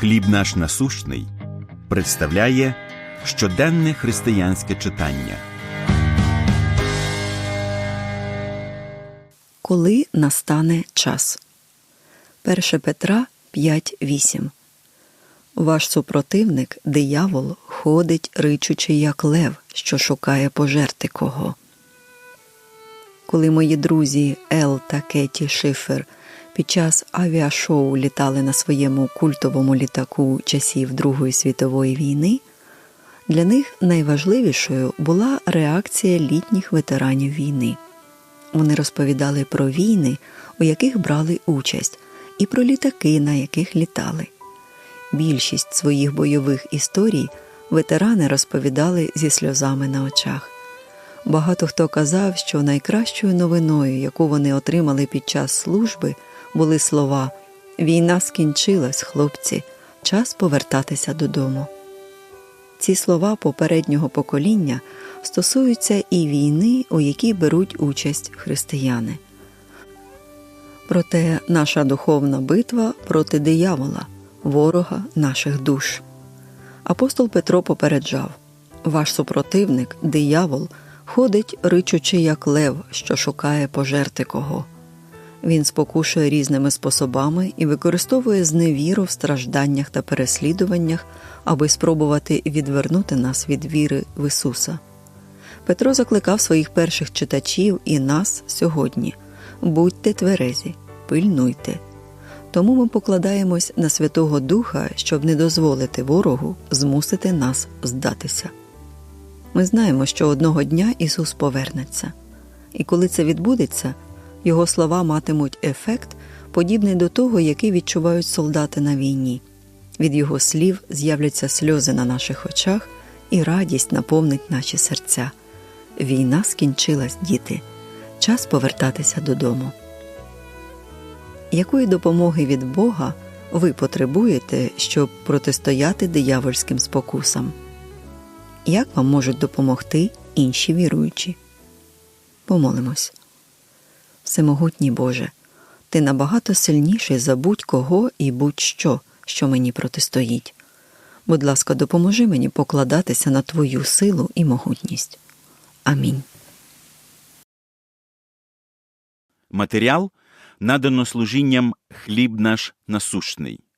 Хліб наш насущний представляє щоденне християнське читання. Коли настане час. 1 Петра 5.8 Ваш супротивник, диявол, ходить, ричучи, як лев, що шукає пожерти кого. Коли мої друзі Ел та Кеті Шифер під час авіашоу літали на своєму культовому літаку часів Другої світової війни, для них найважливішою була реакція літніх ветеранів війни. Вони розповідали про війни, у яких брали участь, і про літаки, на яких літали. Більшість своїх бойових історій ветерани розповідали зі сльозами на очах. Багато хто казав, що найкращою новиною, яку вони отримали під час служби, були слова Війна скінчилась, хлопці, час повертатися додому. Ці слова попереднього покоління стосуються і війни, у якій беруть участь християни. Проте наша духовна битва проти диявола, ворога наших душ. Апостол Петро попереджав Ваш супротивник, диявол, ходить, ричучи, як лев, що шукає пожерти кого. Він спокушує різними способами і використовує зневіру в стражданнях та переслідуваннях, аби спробувати відвернути нас від віри в Ісуса. Петро закликав своїх перших читачів і нас сьогодні будьте тверезі, пильнуйте. Тому ми покладаємось на Святого Духа, щоб не дозволити ворогу змусити нас здатися. Ми знаємо, що одного дня Ісус повернеться, і коли це відбудеться, Його слова матимуть ефект, подібний до того, який відчувають солдати на війні. Від Його слів з'являться сльози на наших очах, і радість наповнить наші серця. Війна скінчилась, діти. Час повертатися додому. Якої допомоги від Бога ви потребуєте, щоб протистояти диявольським спокусам? Як вам можуть допомогти інші віруючі? Помолимось. Всемогутній Боже, ти набагато сильніший за будь-кого і будь-що, що мені протистоїть. Будь ласка, допоможи мені покладатися на Твою силу і могутність. Амінь. Матеріал надано служінням Хліб наш насущний.